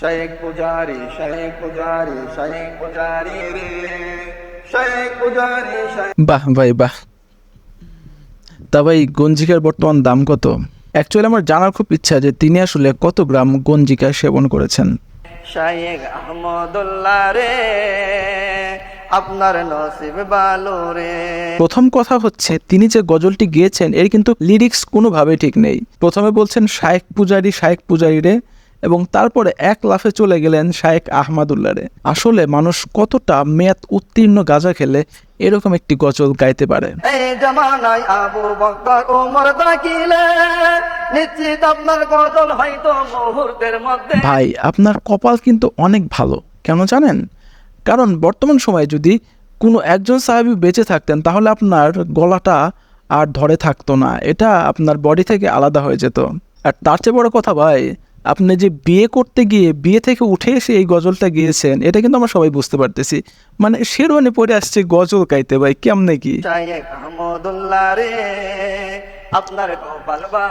শেখ পুজারি শেখ পুজারি শেখ পুজারি রে। শেখ পুজারি বাহ ভাই বাহ। তা ভাই গঞ্জিকার বর্তমান দাম কত? অ্যাকচুয়ালি আমার জানার খুব ইচ্ছা যে তিনি আসলে কত গ্রাম গঞ্জিকা সেবন করেছেন? শায়েক আহমদুল্লাহ রে আপনার নসিব বালো রে। প্রথম কথা হচ্ছে তিনি যে গজলটি গিয়েছেন এর কিন্তু লিরিক্স কোনোভাবে ঠিক নেই। প্রথমে বলছেন শায়েক পূজারি শায়েক পূজারি রে। এবং তারপরে এক লাফে চলে গেলেন শায়েক আহমাদুল্লাহ রে আসলে মানুষ কতটা মেয়াদ উত্তীর্ণ গাঁজা খেলে এরকম একটি গজল গাইতে পারে। ভাই আপনার কপাল কিন্তু অনেক ভালো কেন জানেন? কারণ বর্তমান সময়ে যদি কোনো একজন সাহাবি বেঁচে থাকতেন তাহলে আপনার গলাটা আর ধরে থাকতো না। এটা আপনার বডি থেকে আলাদা হয়ে যেত। আর তার চেয়ে বড় কথা ভাই আপনি যে বিয়ে করতে গিয়ে, বিয়ে থেকে উঠে এসে এই গজলটা গিয়েছেন, এটা কিন্তু আমরা সবাই বুঝতে পারতেছি। মানে শেরওয়ানি পরে আসছে গজল গাইতে, ভাই, কেমনে কি?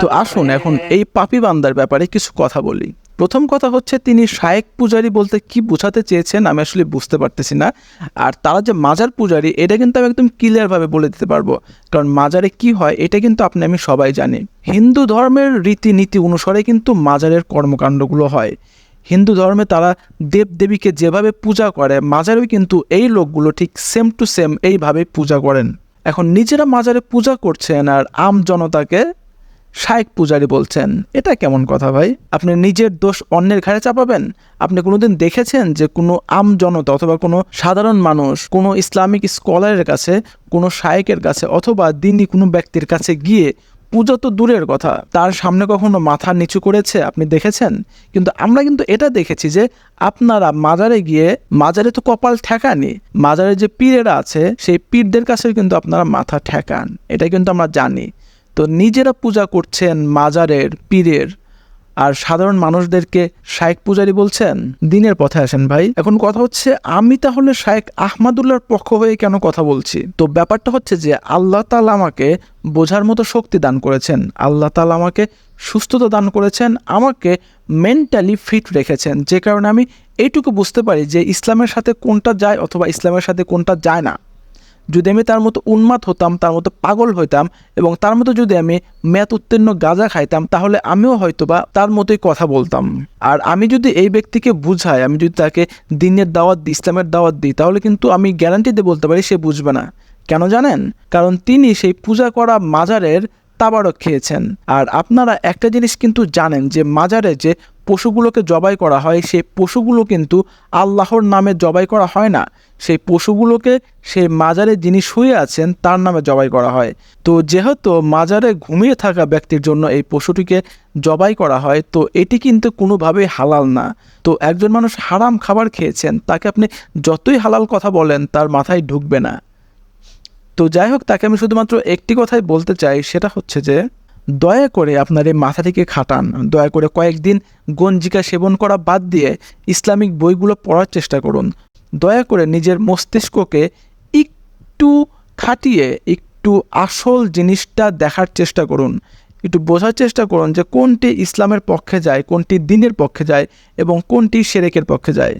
তো আসুন এখন এই পাপি বান্দার ব্যাপারে কিছু কথা বলি। প্রথম কথা হচ্ছে তিনি শায়েক পূজারি বলতে কি বোঝাতে চেয়েছেন আমি আসলে বুঝতে পারতেছি না। আর তারা যে মাজার পূজারি, এটা কিন্তু আমি একদম ক্লিয়ারভাবে বলে দিতে পারব। কারণ মাজারে কি হয়, এটা কিন্তু আপনি, আমি সবাই জানি। হিন্দু ধর্মের রীতিনীতি অনুসারে কিন্তু মাজারের কর্মকাণ্ডগুলো হয়। হিন্দু ধর্মে তারা দেবদেবীকে যেভাবে পূজা করে, মাজারেও কিন্তু এই লোকগুলো ঠিক সেম টু সেম এইভাবে পূজা করেন। এখন নিজেরা মাজারে পূজা করছেন আর আম জনতাকে শায়েক পূজারি বলছেন। এটা কেমন কথা ভাই? আপনি নিজের দোষ অন্যের ঘাড়ে চাপাবেন? আপনি কোনোদিন দেখেছেন যে কোনো আম জনতা অথবা কোনো সাধারণ মানুষ কোনো ইসলামিক স্কলারের কাছে, কোনো শায়েকের কাছে অথবা দিনই কোনো ব্যক্তির কাছে গিয়ে পূজা তো দূরের কথা। তার সামনে কখনো মাথা নিচু করেছে, আপনি দেখেছেন? কিন্তু আমরা কিন্তু এটা দেখেছি যে আপনারা মাজারে গিয়ে, মাজারে তো কপাল ঠেকানি মাজারে যে পীরেরা আছে, সেই পীরদের কাছে কিন্তু আপনারা মাথা ঠেকান। এটা কিন্তু আমরা জানি। তো নিজেরা পূজা করছেন মাজারের, পীরের। আর সাধারণ মানুষদেরকে শায়েক পূজারি বলছেন, দিনের পথে আসেন ভাই। এখন কথা হচ্ছে, আমি তাহলে শায়েক আহমাদুল্লার পক্ষ হয়ে কেন কথা বলছি? তো ব্যাপারটা হচ্ছে যে, আল্লাহ তালা আমাকে বোঝার মতো শক্তি দান করেছেন। আল্লাহ তালা আমাকে সুস্থতা দান করেছেন, আমাকে মেন্টালি ফিট রেখেছেন। যে কারণে আমি এইটুকু বুঝতে পারি যে, ইসলামের সাথে কোনটা যায় অথবা ইসলামের সাথে কোনটা যায় না। যদি আমি তার মতো উন্মাদ হতাম, তার মতো পাগল হইতাম এবং তার মতো যদি আমি ম্যাথ উত্তীর্ণ গাঁজা খাইতাম, তাহলে আমিও হয়তো বা তার মতোই কথা বলতাম। আর আমি যদি এই ব্যক্তিকে বুঝাই, আমি যদি তাকে দিনের দাওয়াত দিই, ইসলামের দাওয়াত দিই, তাহলে কিন্তু আমি গ্যারান্টি দিয়ে বলতে পারি সে বুঝবে না। কেন জানেন? কারণ তিনি সেই পূজা করা মাজারের তাবারক খেয়েছেন। আর আপনারা একটা জিনিস কিন্তু জানেন যে মাজারে যে পশুগুলোকে জবাই করা হয়, সেই পশুগুলো কিন্তু আল্লাহর নামে জবাই করা হয় না। সেই পশুগুলোকে সেই মাজারে যিনি শুয়ে আছেন, তার নামে জবাই করা হয়। তো যেহেতু মাজারে ঘুমিয়ে থাকা ব্যক্তির জন্য এই পশুটিকে জবাই করা হয়, তো এটি কিন্তু কোনোভাবেই হালাল না। তো একজন মানুষ হারাম খাবার খেয়েছেন, তাকে আপনি যতই হালাল কথা বলেন, তার মাথায় ঢুকবে না। তো যাই হোক তাকে আমি শুধুমাত্র একটি কথাই বলতে চাই, সেটা হচ্ছে যে, দয়া করে আপনার এই মাথাটিকে খাটান। দয়া করে কয়েকদিন গঞ্জিকা সেবন করা বাদ দিয়ে ইসলামিক বইগুলো পড়ার চেষ্টা করুন। দয়া করে নিজের মস্তিষ্ককে একটু খাটিয়ে, একটু আসল জিনিসটা দেখার চেষ্টা করুন। একটু বোঝার চেষ্টা করুন যে কোনটি ইসলামের পক্ষে যায়, কোনটি দিনের পক্ষে যায়, এবং কোনটি সেরেকের পক্ষে যায়।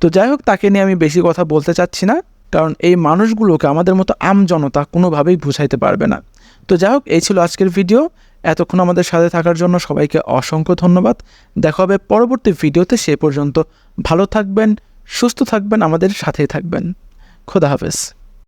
তো যাই হোক তাকে নিয়ে আমি বেশি কথা বলতে চাচ্ছি না। কারণ এই মানুষগুলোকে আমাদের মতো আম জনতা কোনোভাবেই বুঝাইতে পারবে না। তো যাই হোক, এই ছিল আজকের ভিডিও। এতক্ষণ আমাদের সাথে থাকার জন্য সবাইকে অসংখ্য ধন্যবাদ। দেখা হবে পরবর্তী ভিডিওতে, সে পর্যন্ত ভালো থাকবেন, সুস্থ থাকবেন, আমাদের সাথেই থাকবেন। খোদা হাফেজ।